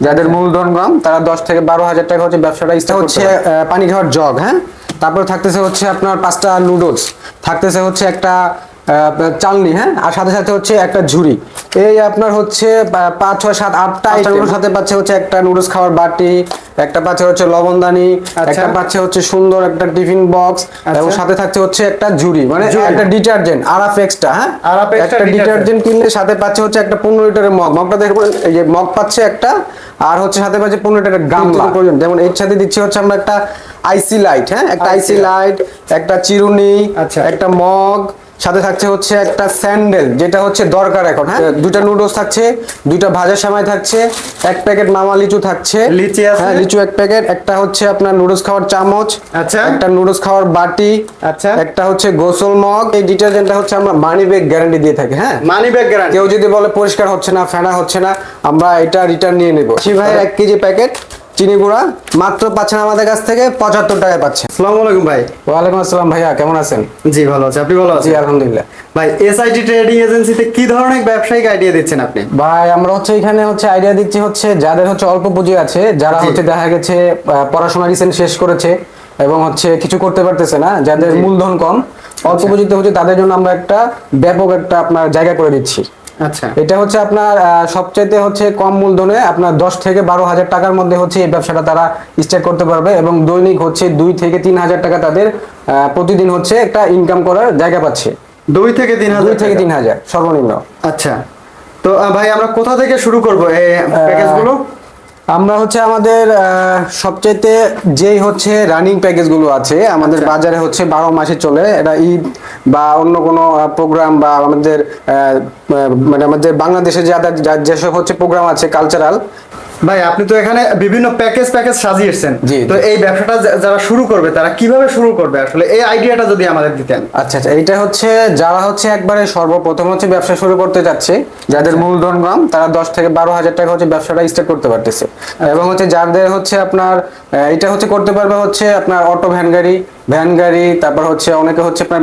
যাদের মূলধন কম তারা দশ থেকে বারো হাজার টাকা হচ্ছে ব্যবসাটা ইচ্ছা হচ্ছে পানি খাওয়ার জগ হ্যাঁ? তারপর থাকতেছে হচ্ছে আপনার পাঁচটা নুডলস থাকতেছে হচ্ছে একটা চালনি হ্যাঁ? আর সাথে সাথে হচ্ছে একটা ঝুড়ি। এই আপনার হচ্ছে পাঁচ ছয় সাত আটটা আইটেমের সাথে পাচ্ছে হচ্ছে একটা নুডলস খাওয়ার বাটি একটা পাচ্ছে হচ্ছে লবণদানি আচ্ছা। একটা পাচ্ছে হচ্ছে সুন্দর একটা টিফিন বক্স এবং সাথে থাকছে হচ্ছে একটা ঝুড়ি মানে একটা ডিটারজেন্ট আরাফ এক্সট্রা হ্যাঁ? আরাফ একটা ডিটারজেন্ট। কিনলে সাথে পাচ্ছে হচ্ছে একটা পনেরো লিটারের মগ। মগটা দেখবেন এই যে মগ পাচ্ছে একটা আর হচ্ছে সাথে পাচ্ছে পনেরো লিটারের গামলা। প্রয়োজন যেমন এর সাথে দিচ্ছি হচ্ছে আমরা একটা আইসি লাইট হ্যাঁ? একটা আইসি লাইট একটা চিরুনি আচ্ছা। একটা মগ সাথে থাকছে হচ্ছে একটা স্যান্ডেল যেটা হচ্ছে দরকার এখন হ্যাঁ দুইটা নুডলস থাকছে দুইটা ভাজা সেমাই থাকছে এক প্যাকেট মামা লিচু থাকছে লিচি আছে? হ্যাঁ লিচু এক প্যাকেট একটা হচ্ছে আপনার নুডলস খাওয়ার চামচ আচ্ছা। একটা নুডলস খাওয়ার বাটি আচ্ছা। একটা হচ্ছে গোসল মগ এই ডিটারজেন্টটা হচ্ছে আমরা মানি ব্যাগ গ্যারান্টি দিয়ে থাকি হ্যাঁ মানি ব্যাগ গ্যারান্টি কেউ যদি বলে পরিষ্কার হচ্ছে না ফেনা হচ্ছে না আমরা এটা রিটার্ন নিয়ে নেব শি ভাইয়ের এক কেজি প্যাকেট চিনি গুঁড়া মাত্র পাচ্ছেন আমাদের কাছ থেকে পঁচাত্তর টাকায় পাচ্ছেন। আসসালামু আলাইকুম ভাই। ওয়ালাইকুম আসসালাম ভাইয়া কেমন আছেন? জি ভালো আছি। আপনি ভালো আছি আলহামদুলিল্লাহ। ভাই এসআইটি ট্রেডিং এজেন্সিতে কি ধরনের ব্যবসায়িক আইডিয়া দিচ্ছেন আপনি? ভাই আমরা হচ্ছে এখানে হচ্ছে আইডিয়া দিচ্ছি হচ্ছে যাদের হচ্ছে অল্প পুঁজি আছে যারা হচ্ছে দেখা গেছে পড়াশোনা রিসেন্ট শেষ করেছে এবং হচ্ছে কিছু করতে পারতেছে না যাদের মূলধন কম অল্প পুঁজিতে হচ্ছে তাদের জন্য আমরা একটা ব্যাপক একটা আপনার জায়গা করে দিচ্ছি। আচ্ছা। এটা হচ্ছে আপনার সবচাইতে হচ্ছে কম মূলধনে আপনার দশ থেকে বারো হাজার টাকার মধ্যে হচ্ছে এই ব্যবসাটা তারা স্টার্ট করতে পারবে এবং দৈনিক হচ্ছে দুই থেকে তিন হাজার টাকা তাদের প্রতিদিন হচ্ছে একটা ইনকাম করার জায়গা পাচ্ছে। দুই থেকে তিন হাজার দুই থেকে তিন হাজার সর্বনিম্ন। আচ্ছা। তো ভাই আমরা কোথা থেকে শুরু করব প্যাকেজগুলো? আমরা হচ্ছে আমাদের সবচাইতে যেই হচ্ছে রানিং প্যাকেজগুলো আছে আমাদের আচ্ছা। বাজারে হচ্ছে বারো মাসে চলে এটা ঈদ বা অন্য কোনো প্রোগ্রাম বা আমাদের মানে আমাদের বাংলাদেশে যা যা- যেসব হচ্ছে প্রোগ্রাম আছে কালচারাল ভাই আপনি তো এখানে বিভিন্ন প্যাকেজ প্যাকেজ সাজিয়েছেন। তো এই ব্যবসাটা যারা শুরু করবে তারা কীভাবে শুরু করবে? আসলে এই আইডিয়াটা যদি আমাদের দিতেন। আচ্ছা আচ্ছা এটা হচ্ছে যারা হচ্ছে একবারে সর্বপ্রথম হচ্ছে ব্যবসা শুরু করতে যাচ্ছে যাদের মূলধন কম তারা দশ থেকে বারো হাজার টাকা হচ্ছে ব্যবসাটা স্টার্ট করতে পারতেছে। এবং হচ্ছে যাদের হচ্ছে আপনার এটা হচ্ছে করতে পারবে হচ্ছে আপনার অটো ভ্যান গাড়ি ভ্যান গাড়ি তারপর হচ্ছে অনেকে হচ্ছে আপনার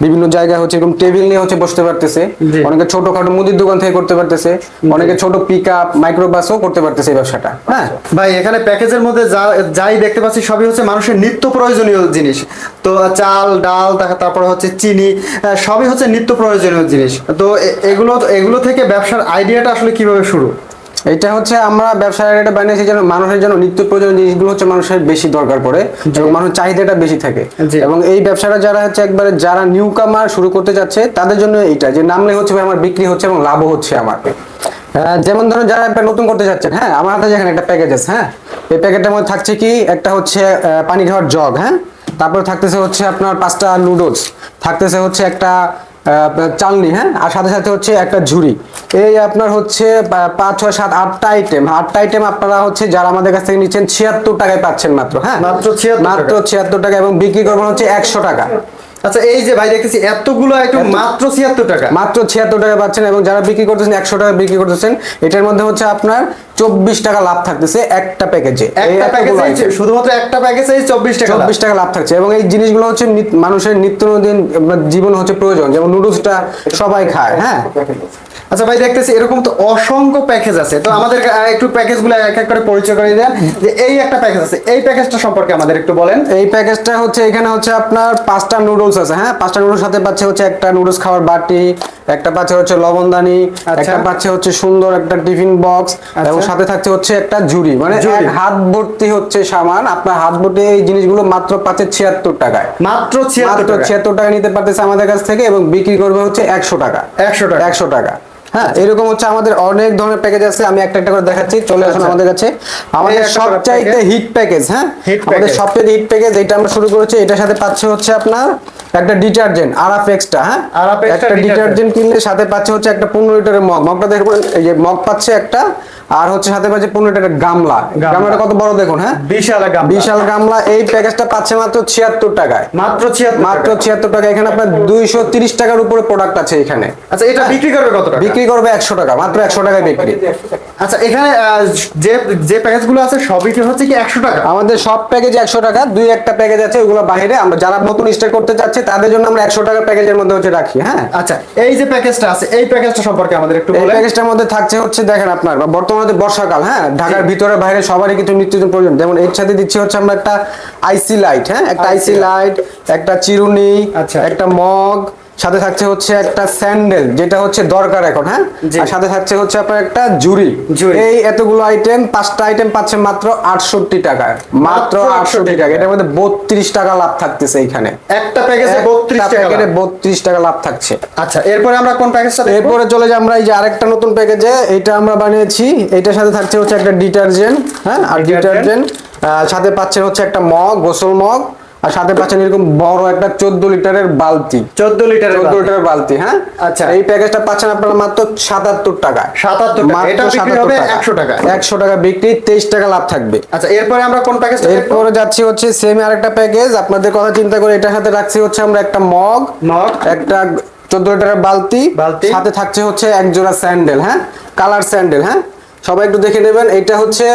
বিভিন্ন জায়গায় হচ্ছে এরকম টেবিল নিয়ে হচ্ছে বসতে পারতেছে। অনেকে ছোটখাটো মুদির দোকান থেকে করতে পারতেছে। অনেকে ছোট পিক আপ মাইক্রোবাসও করতে পারতেছে এই ব্যবসাটা। হ্যাঁ ভাই এখানে প্যাকেজের মধ্যে যা যাই দেখতে পাচ্ছি সবই হচ্ছে মানুষের নিত্য প্রয়োজনীয় জিনিস। তো চাল ডাল তারপর- হচ্ছে চিনি সবই হচ্ছে নিত্য প্রয়োজনীয় জিনিস। তো এগুলো এগুলো থেকে ব্যবসার আইডিয়াটা আসলে কীভাবে শুরু? এটা হচ্ছে আমরা ব্যবসার এটা বানিয়েছি যেন মানুষের জন্য নিত্য প্রয়োজনীয় জিনিসগুলো হচ্ছে মানুষের বেশি দরকার পড়ে এবং মানুষের চাহিদাটা বেশি থাকে। এবং এই ব্যবসাটা যারা হচ্ছে একবারে যারা নিউ কামার শুরু করতে যাচ্ছে তাদের জন্য এইটা যে নামলে হচ্ছে ভাই আমার বিক্রি হচ্ছে এবং লাভও হচ্ছে আমার। যেমন ধরুন যারা একটা নতুন করতে যাচ্ছেন হ্যাঁ আমার হাতে যেখানে একটা প্যাকেজ আছে হ্যাঁ এই প্যাকেটের মধ্যে থাকছে কি একটা হচ্ছে পানি খাওয়ার জগ হ্যাঁ তারপর থাকতেছে হচ্ছে আপনার পাঁচটা নুডলস থাকতেছে হচ্ছে একটা চালনি হ্যাঁ? আর সাথে সাথে হচ্ছে একটা ঝুড়ি। এই আপনার হচ্ছে পাঁচ ছয় সাত আটটা আইটেম আটটা আইটেম আপনারা হচ্ছে যারা আমাদের কাছ থেকে নিচ্ছেন ছিয়াত্তর টাকায় পাচ্ছেন মাত্র হ্যাঁ? মাত্র 76 মাত্র ছিয়াত্তর টাকা এবং বিক্রি করবেন হচ্ছে একশো টাকা। আচ্ছা এই যে ভাই দেখতেছি এতগুলো আইটেম মাত্র ছিয়াত্তর টাকা। মাত্র ছিয়াত্তর টাকা পাচ্ছেন এবং যারা বিক্রি করতেছেন একশো টাকা বিক্রি করতেছেন এটার মধ্যে হচ্ছে আপনার চব্বিশ টাকা লাভ থাকতেছে একটা প্যাকেজে একটা প্যাকেজে শুধুমাত্র একটা প্যাকেজে চব্বিশ টাকা। চব্বিশ টাকা লাভ থাকছে এবং এই জিনিসগুলো হচ্ছে মানুষের নিত্যদিন জীবন হচ্ছে প্রয়োজন। যেমন নুডলসটা সবাই খায় হ্যাঁ? আচ্ছা ভাই দেখতেছি এরকম তো অসংখ্য প্যাকেজ আছে। তো আমাদের একটু প্যাকেজগুলো এক এক করে পরিচয় করে দেন। যে এই একটা প্যাকেজ আছে। এই প্যাকেজটা সম্পর্কে আমাদের একটু বলেন। এই প্যাকেজটা হচ্ছে এখানে হচ্ছে আপনার পাঁচটা নুডলস আছে। হ্যাঁ পাঁচটা নুডলস সাথে পাচ্ছে হচ্ছে একটা নুডলস খাওয়ার বাটি একটা পাচ্ছে হচ্ছে লবণদানি আচ্ছা। একটা পাচ্ছে হচ্ছে সুন্দর একটা টিফিন বক্স এবং সাথে থাকছে হচ্ছে একটা ঝুড়ি। মানে হাত ভর্তি হচ্ছে সামান আপনার হাত ভর্তি এই জিনিসগুলো মাত্র পাচ্ছে ছিয়াত্তর টাকায়। মাত্র ছিয়াত্তর মাত্র ছিয়াত্তর টাকা নিতে পারতেছে আমাদের কাছ থেকে এবং বিক্রি করবে হচ্ছে একশো টাকা। একশো টাকা। একশো টাকা। হ্যাঁ এরকম হচ্ছে আমাদের অনেক ধরনের প্যাকেজ আছে আমি একটা একটা করে দেখাচ্ছি চলে আসুন আচ্ছা। আমাদের কাছে। আমাদের সবচাইতে হিট প্যাকেজ হ্যাঁ? আমাদের সবচেয়ে হিট প্যাকেজ এটা আমরা শুরু করেছি এটার সাথে পাচ্ছে হচ্ছে আপনার একটা ডিটারজেন্ট আরাফ এক্সট্রা হ্যাঁ? আরাফ একটা ডিটারজেন্ট কিনলে সাথে পাচ্ছে হচ্ছে একটা পনেরো লিটারের মগ। মগটা এই যে মগ পাচ্ছে একটা আর হচ্ছে সাথে পাচ্ছে পনেরো লিটারের গামলা। গামলা। গামলাটা কত বড় দেখুন হ্যাঁ? বিশাল বিশাল গামলা এই প্যাকেজটা পাচ্ছে মাত্র ছিয়াত্তর টাকায়। মাত্র মাত্র মাত্র ছিয়াত্তর টাকা এখানে আপনার দুইশো তিরিশ টাকার উপরে প্রোডাক্ট আছে এখানে। আচ্ছা এটা বিক্রি করবে কত টাকা? বিক্রি করবে একশো টাকা মাত্র একশো টাকায় বিক্রি। আচ্ছা এখানে যে যে প্যাকেজগুলো আছে সবই হচ্ছে কি একশো টাকা? আমাদের সব প্যাকেজ একশো টাকা দুই একটা প্যাকেজ আছে ওগুলো বাইরে। আমরা যারা নতুন স্টার্ট করতে চাচ্ছে তাদের জন্য আমরা একশো টাকা প্যাকেজের মধ্যে হচ্ছে রাখি হ্যাঁ? আচ্ছা এই যে প্যাকেজটা আছে এই প্যাকেজটা সম্পর্কে আমাদের একটু এই প্যাকেজটার মধ্যে থাকছে হচ্ছে দেখেন আপনার বর্তমানে বর্ষাকাল হ্যাঁ? ঢাকার ভিতরে বাইরে সবারই কিছু নিত্যদিন প্রয়োজন। যেমন এর সাথে দিচ্ছি হচ্ছে আমরা একটা আইসি লাইট হ্যাঁ? একটা আইসি লাইট একটা চিরুনি আচ্ছা। একটা মগ সাথে থাকছে হচ্ছে একটা স্যান্ডেল যেটা হচ্ছে দরকার এখন হ্যাঁ। আর সাথে থাকছে হচ্ছে আপনার একটা জুরি জুড়ি। এই এতগুলো আইটেম পাঁচটা আইটেম পাচ্ছে মাত্র আটষট্টি টাকায়। মাত্র আটষট্টি টাকা এটার মধ্যে বত্রিশ টাকা লাভ থাকতেছে এখানে একটা প্যাকেজে বত্রিশ টাকা প্যাকেটে। বত্রিশ টাকা লাভ থাকছে। আচ্ছা এরপরে আমরা কোন প্যাকেজটা এরপরে চলে যাই আমরা এই যে আরেকটা নতুন প্যাকেজে এটা আমরা বানিয়েছি। এটার সাথে থাকছে হচ্ছে একটা ডিটারজেন্ট হ্যাঁ? আর ডিটারজেন্ট। সাথে পাচ্ছেন হচ্ছে একটা মগ গোসল মগ। আর সাথে পাচ্ছেন এরকম বড় একটা চোদ্দ লিটারের বালতি। চোদ্দ লিটার চোদ্দ লিটারের বালতি হ্যাঁ? আচ্ছা। এই প্যাকেজটা পাচ্ছেন আপনারা মাত্র সাতাত্তর টাকায়। 77 টাকা। মাত্র 77 হবে টাকা। 100 টাকা। একশো টাকা বিক্রি তেইশ টাকা লাভ থাকবে। আচ্ছা এরপরে আমরা কোন প্যাকেজ এরপরে যাচ্ছি হচ্ছে সেম আরেকটা প্যাকেজ আপনাদের কথা চিন্তা করে এটার সাথে রাখছি হচ্ছে আমরা একটা মগ মগ। একটা চোদ্দ লিটারের বালতি। বালতি। সাথে থাকছে হচ্ছে এক জোড়া স্যান্ডেল হ্যাঁ? কালার স্যান্ডেল হ্যাঁ? সবাই একটু দেখে নেবেন। এটা হচ্ছে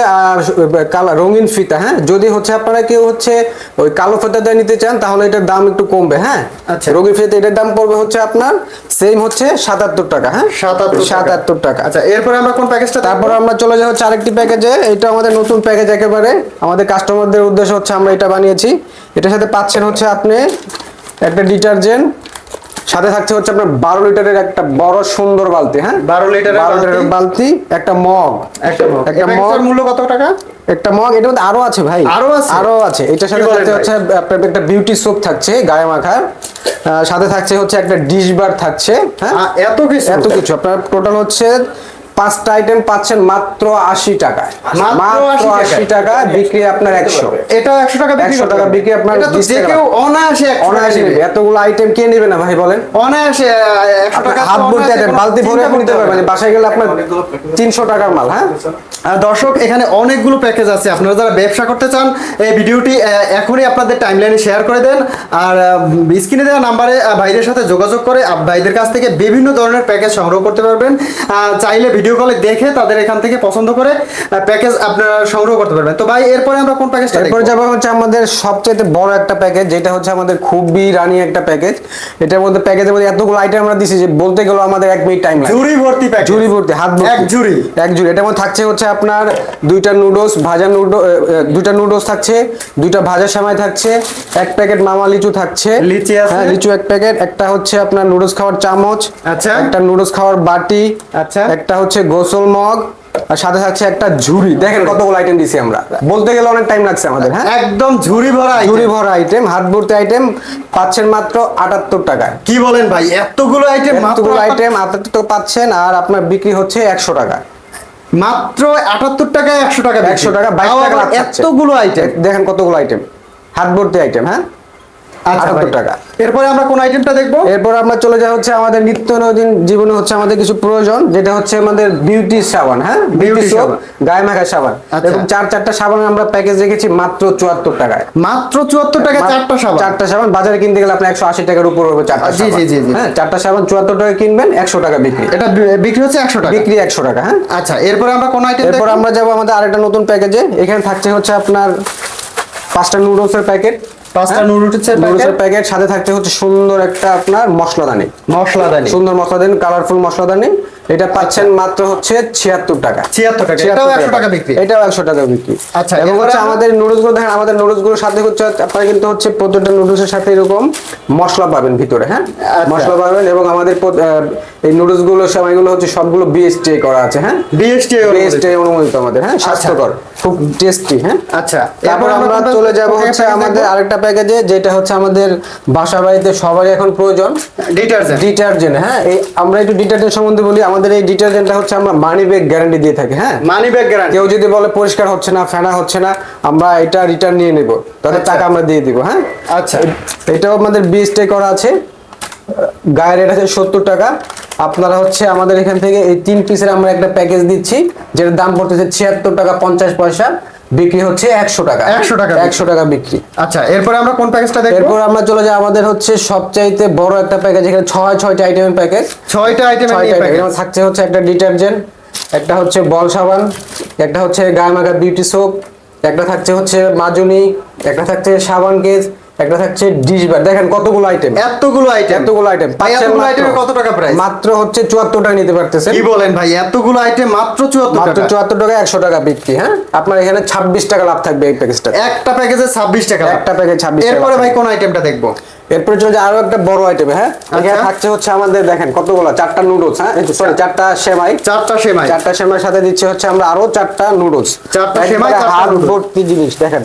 কালার রঙিন ফিতা হ্যাঁ? যদি হচ্ছে আপনারা কেউ হচ্ছে ওই কালো ফিতা দিয়ে নিতে চান তাহলে এটার দাম একটু কমবে হ্যাঁ? আচ্ছা। রঙিন ফিতা এটার দাম পড়বে হচ্ছে আপনার সেম হচ্ছে সাতাত্তর টাকা হ্যাঁ? 77 টাকা। সাতাত্তর টাকা। আচ্ছা এরপরে আমরা কোন প্যাকেজটা তারপর আমরা চলে যাব হচ্ছে আরেকটি প্যাকেজে এটা আমাদের নতুন প্যাকেজ একেবারে। আমাদের কাস্টমারদের উদ্দেশ্য হচ্ছে আমরা এটা বানিয়েছি। এটার সাথে পাচ্ছেন হচ্ছে আপনি একটা ডিটারজেন্ট সাথে থাকছে হচ্ছে আপনার বারো লিটারের একটা বড় সুন্দর বালতি হ্যাঁ? 12 লিটারের বারো। লিটারের বালতি একটা মগ। একটা মগ। একটা মগ। মূল্য কত টাকা? একটা মগ এটার মধ্যে আরও আছে ভাই। আরও আছে? আরও আছে। এটার সাথে থাকছে হচ্ছে আপনার একটা বিউটি সোপ থাকছে গায়ে মাখার। সাথে থাকছে হচ্ছে একটা ডিশ বার থাকছে হ্যাঁ? এত কিছু? এত কিছু। আপনার টোটাল হচ্ছে পাঁচটা আইটেম পাচ্ছেন মাত্র আশি টাকায়। মাত্র মাত্র 80 আশি টাকা বিক্রি আপনার একশো। এটা একশো টাকা বিক্রি 100 করতে টাকা বিক্রি আপনার এটা তো 20 যে কেউ অনায়াসে অনায়াসে নেবে। এতগুলো আইটেম কে নেবে না ভাই বলেন? অনায়াসে একশো টাকা ভর্তি আইটেম বালতি ভরে নিতে পারবেন। বাসায় গেলে আপনার তিনশো টাকার মাল হ্যাঁ? দর্শক এখানে অনেকগুলো প্যাকেজ আছে। আপনারা যারা ব্যবসা করতে চান এই ভিডিওটি এখনই আপনাদের টাইমলাইনে শেয়ার করে দেন। আর স্ক্রিনে দেওয়া নাম্বারে ভাইদের সাথে যোগাযোগ করে ভাইদের কাছ থেকে বিভিন্ন ধরনের প্যাকেজ সংগ্রহ করতে পারবেন। চাইলে ভিডিও কলে দেখে তাদের এখান থেকে পছন্দ করে প্যাকেজ আপনারা সংগ্রহ করতে পারবেন তো ভাই এরপরে আমরা কোন প্যাকেজটা এরপর? যাব হচ্ছে আমাদের সবচেয়ে বড় একটা প্যাকেজ যেটা হচ্ছে আমাদের খুবই রানি একটা প্যাকেজ এটার মধ্যে প্যাকেজের মধ্যে এতগুলো আইটেম আমরা দিছি যে বলতে গেলে আমাদের এক মিনিট টাইম লাগে ঝুড়ি ভর্তি প্যাকেজ ঝুড়ি ভর্তি হাত ভর্তি এক ঝুড়ি এক ঝুড়ি এটার মধ্যে থাকছে হচ্ছে আপনার দুইটা নুডলস ভাজা নুডল দুইটা নুডলস থাকছে দুইটা ভাজা সেমাই থাকছে এক প্যাকেট মামা লিচু থাকছে লিচি আছে। হ্যাঁ লিচু এক প্যাকেট একটা হচ্ছে আপনার নুডলস খাওয়ার চামচ আচ্ছা। একটা নুডলস খাওয়ার বাটি আচ্ছা। একটা হচ্ছে গোসল মগ আর সাথে থাকছে একটা ঝুড়ি। দেখেন কতগুলো আইটেম দিছি আমরা। বলতে গেলে অনেক টাইম লাগছে আমাদের হ্যাঁ? একদম ঝুড়ি ভরা। ঝুড়ি ভরা আইটেম হাত ভর্তি আইটেম পাচ্ছেন মাত্র আটাত্তর টাকায়। কি বলেন ভাই এতগুলো আইটেম এতগুলো আইটেম আটাত্তর টাকা পাচ্ছেন আর আপনার বিক্রি হচ্ছে একশো টাকা। মাত্র আটাত্তর টাকায় একশো টাকা একশো টাকা বাইশ টাকা। এতগুলো আইটেম দেখেন কতগুলো আইটেম হাত ভর্তি আইটেম হ্যাঁ? আচ্ছা 78 টাকা। এরপরে আমরা কোন আইটেমটা দেখব? এরপর আমরা চলে যাই হচ্ছে আমাদের নিত্য নতুন জীবনে হচ্ছে আমাদের কিছু প্রয়োজন যেটা হচ্ছে আমাদের বিউটি সাবান হ্যাঁ? বিউটি সোপ সাবান। গায়ে মাখা সাবান। আচ্ছা। এবং চার চারটা সাবান আমরা প্যাকেজ রেখেছি মাত্র চুয়াত্তর টাকায়। মাত্র চুয়াত্তর টাকা চারটা সাবান? চারটা সাবান বাজারে কিনতে গেলে আপনার একশো আশি টাকার উপর হবে চারটা জি, জি, জি। হ্যাঁ চারটা সাবান চুয়াত্তর টাকা কিনবেন একশো টাকা বিক্রি। এটা বিক্রি হচ্ছে একশো টাকা? বিক্রি একশো টাকা হ্যাঁ? আচ্ছা এরপরে আমরা কোন আইটেম এরপর আমরা যাব আমাদের আরেকটা নতুন প্যাকেজে এখানে থাকছে হচ্ছে আপনার পাঁচটা নুডলসের প্যাকেট পাঁচটা নুডলসের নুডলসের প্যাকেট প্যাকেট সাথে থাকতে হচ্ছে সুন্দর একটা আপনার মশলাদানি। মশলাদানি। সুন্দর মশলাদানি কালারফুল মশলাদানি এটা পাচ্ছেন মাত্র হচ্ছে ছিয়াত্তর টাকা। 76 টাকা। এটাও 100 টাকা। বিক্রি। এটাও একশো টাকা বিক্রি। আচ্ছা, এবং হচ্ছে আমাদের নুডলসগুলো দেখেন আমাদের সাথে হচ্ছে আপনারা কিন্তু হচ্ছে প্রত্যেকটা নুডলসের সাথে এরকম মশলা পাবেন ভিতরে হ্যাঁ? আচ্ছা। মশলা পাবেন এবং আমাদের এই হচ্ছে সবগুলো বিএসটি করা আছে হ্যাঁ? অনুমোদিত। আমাদের হ্যাঁ? স্বাস্থ্যকর খুব টেস্টি হ্যাঁ? আচ্ছা তারপর আমরা চলে যাব হচ্ছে আমাদের আরেকটা প্যাকেজে যেটা হচ্ছে আমাদের বাসা বাড়িতে সবারই এখন প্রয়োজন। ডিটারজেন্ট ডিটারজেন্ট হ্যাঁ? এই আমরা একটু ডিটারজেন্ট সম্বন্ধে বলি আমাদের এই ডিটারজেন্টটা হচ্ছে আমরা মানি ব্যাগ গ্যারান্টি দিয়ে থাকি হ্যাঁ? মানি ব্যাগ গ্যারান্টি কেউ যদি বলে পরিষ্কার হচ্ছে না ফেনা হচ্ছে না আমরা এটা রিটার্ন নিয়ে নেব। তাদের আচ্ছা। টাকা আমরা দিয়ে দিব হ্যাঁ? আচ্ছা। এটাও আমাদের বিএসটি করা আছে। গায়ের রেট আছে সত্তর টাকা। আপনারা হচ্ছে আমাদের এখান থেকে এই তিন পিসের আমরা একটা প্যাকেজ দিচ্ছি যেটার দাম পড়তেছে ছিয়াত্তর টাকা পঞ্চাশ পয়সা। বিক্রি হচ্ছে একশো টাকা। 100 টাকা একশো টাকা বিক্রি। আচ্ছা এরপরে আমরা কোন প্যাকেজটা দেখব? এরপর আমরা চলে যাই আমাদের হচ্ছে সবচাইতে বড় একটা প্যাকেজ এখানে ছয় ছয়টা আইটেমের প্যাকেজ ছয়টা আইটেম থাকছে হচ্ছে একটা ডিটারজেন্ট একটা হচ্ছে বল সাবান একটা হচ্ছে গায়ে মাখা বিউটি সোপ একটা থাকছে হচ্ছে মাজুনি একটা থাকছে সাবান কেস একটা থাকছে ডিশ বার। দেখেন কতগুলো আইটেম এতগুলো আইটেম এতগুলো আইটেম এতগুলো আইটেমে কত টাকা প্রাইস মাত্র হচ্ছে চুয়াত্তর টাকা নিতে পারতেছেন। কি বলেন ভাই এতগুলো আইটেম মাত্র চুয়াত্তর মাত্র টাকা। চুয়াত্তর টাকা একশো টাকা বিক্রি হ্যাঁ? আপনার এখানে ছাব্বিশ টাকা লাভ থাকবে এই প্যাকেজটা একটা প্যাকেজে ছাব্বিশ টাকা একটা প্যাকেজ 26 টাকা। এরপরে ভাই কোন আইটেমটা দেখব? এরপরে চলে আরও একটা বড় আইটেম হ্যাঁ? এখানে আচ্ছা। থাকছে হচ্ছে আমাদের দেখেন কতগুলো? চারটা নুডলস হ্যাঁ? সরি চারটা সেমাই। চারটা সেমাই। চারটা সেমাই সাথে দিচ্ছে হচ্ছে আমরা আরও চারটা নুডলস চারটা সেমাই, হাত ভর্তি জিনিস দেখেন।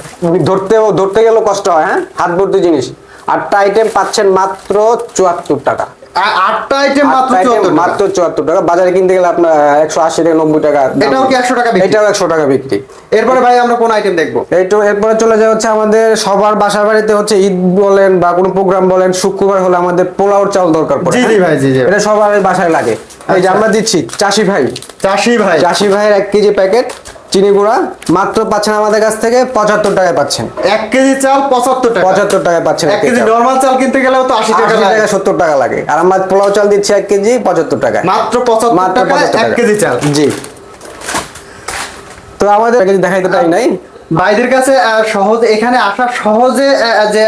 ধরতেও ধরতে গেলেও কষ্ট হয় হ্যাঁ? হাত ভর্তি জিনিস। আটটা আইটেম পাচ্ছেন মাত্র চুয়াত্তর টাকা। আটটা আইটেম মাত্র চুয়াত্তর মাত্র চুয়াত্তর টাকা। বাজারে কিনতে গেলে আপনার একশো আশি টাকা নব্বই টাকা এটাও কি 100 টাকা এটাও একশো টাকা বিক্রি। এরপরে ভাই আমরা কোন আইটেম দেখব? এইটো এরপরে চলে যায় হচ্ছে আমাদের সবার বাসা বাড়িতে হচ্ছে ঈদ বলেন বা কোনো প্রোগ্রাম বলেন শুক্রবার হলে আমাদের পোলাওর চাল দরকার পড়ে। জি, জি? ভাই, জি, জি। এটা সবার বাসায় লাগে। এই যে আচ্ছা। আমরা দিচ্ছি চাষি ভাই। চাষি ভাই। চাষি ভাইয়ের এক কেজি প্যাকেট চিনি গুঁড়া মাত্র পাচ্ছেন আমাদের কাছ থেকে পঁচাত্তর টাকায় পাচ্ছেন। এক কেজি চাল পঁচাত্তর টাকা। পঁচাত্তর টাকায় পাচ্ছেন এক কেজি নর্মাল চাল। কিনতে গেলেও তো আশি টাকা টাকা সত্তর টাকা লাগে। আর আমরা পোলাও চাল দিচ্ছি এক কেজি পঁচাত্তর টাকা মাত্র পঁচাত্তর মাত্র টাকা পঁচাত্তর এক টাকা কেজি চাল। জি। তো আমাদের দেখাইতে পারি নাই। ভাইদের কাছে সহজ এখানে আসা সহজে যে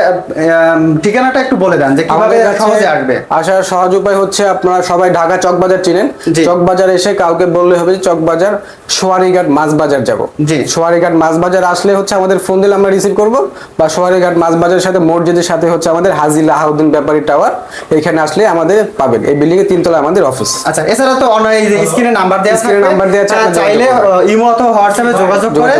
ঠিকানাটা একটু বলে দেন যে কীভাবে সহজে আসবে। আসার সহজ উপায় হচ্ছে আপনারা সবাই ঢাকা চকবাজার চিনেন। চকবাজার এসে কাউকে বললে হবে যে চকবাজার সোয়ারিঘাট মাছ বাজার যাব। জি। সোয়ারিঘাট মাছ বাজার আসলে হচ্ছে আমাদের ফোন দিলে আমরা রিসিভ করব বা সোয়ারিঘাট মাছ বাজারের সাথে মসজিদের সাথে হচ্ছে আমাদের হাজি লাহাউদ্দিন ব্যাপারী টাওয়ার এখানে আসলে আমাদের পাবেন। এই বিল্ডিং এর তিনতলা আমাদের অফিস আচ্ছা এছাড়া তো অনলাইন স্ক্রিনে নাম্বার দেওয়া এ থাকবে। number দেওয়া আছে, চাইলে ইমো অথবা হোয়াটসঅ্যাপে যোগাযোগ করে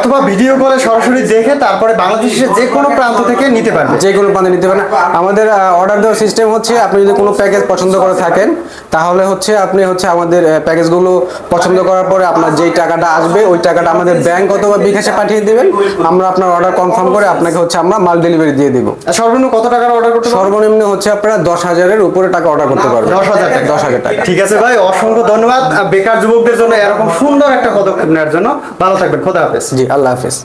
পারবেন। অথবা ভিডিও করে সরাসরি দেখে তারপরে বাংলাদেশের যে কোনো প্রান্ত থেকে নিতে পারবে। যে কোনো পানি নিতে পারেন আমাদের অর্ডার দেওয়ার সিস্টেম হচ্ছে আপনি যদি কোনো প্যাকেজ পছন্দ করে থাকেন তাহলে হচ্ছে আপনি হচ্ছে আমাদের প্যাকেজগুলো পছন্দ করার পরে আপনার যেই টাকাটা আসবে ওই টাকাটা আমাদের ব্যাংক অথবা বিকাশে পাঠিয়ে দেবেন। আমরা আপনার অর্ডার কনফার্ম করে আপনাকে হচ্ছে আমরা মাল ডেলিভারি দিয়ে দিব। সর্বনিম্ন কত টাকার অর্ডার করতে সর্বনিম্ন হচ্ছে আপনারা দশ হাজারের উপরে টাকা অর্ডার করতে পারবেন। দশ হাজার টাকা। দশ হাজার টাকা। ঠিক আছে ভাই অসংখ্য ধন্যবাদ। বেকার যুবকদের জন্য এরকম সুন্দর একটা পদক্ষেপ নেওয়ার জন্য। ভালো থাকবেন খোদা হাফেজ। জি। আল্লাহ হাফিজ।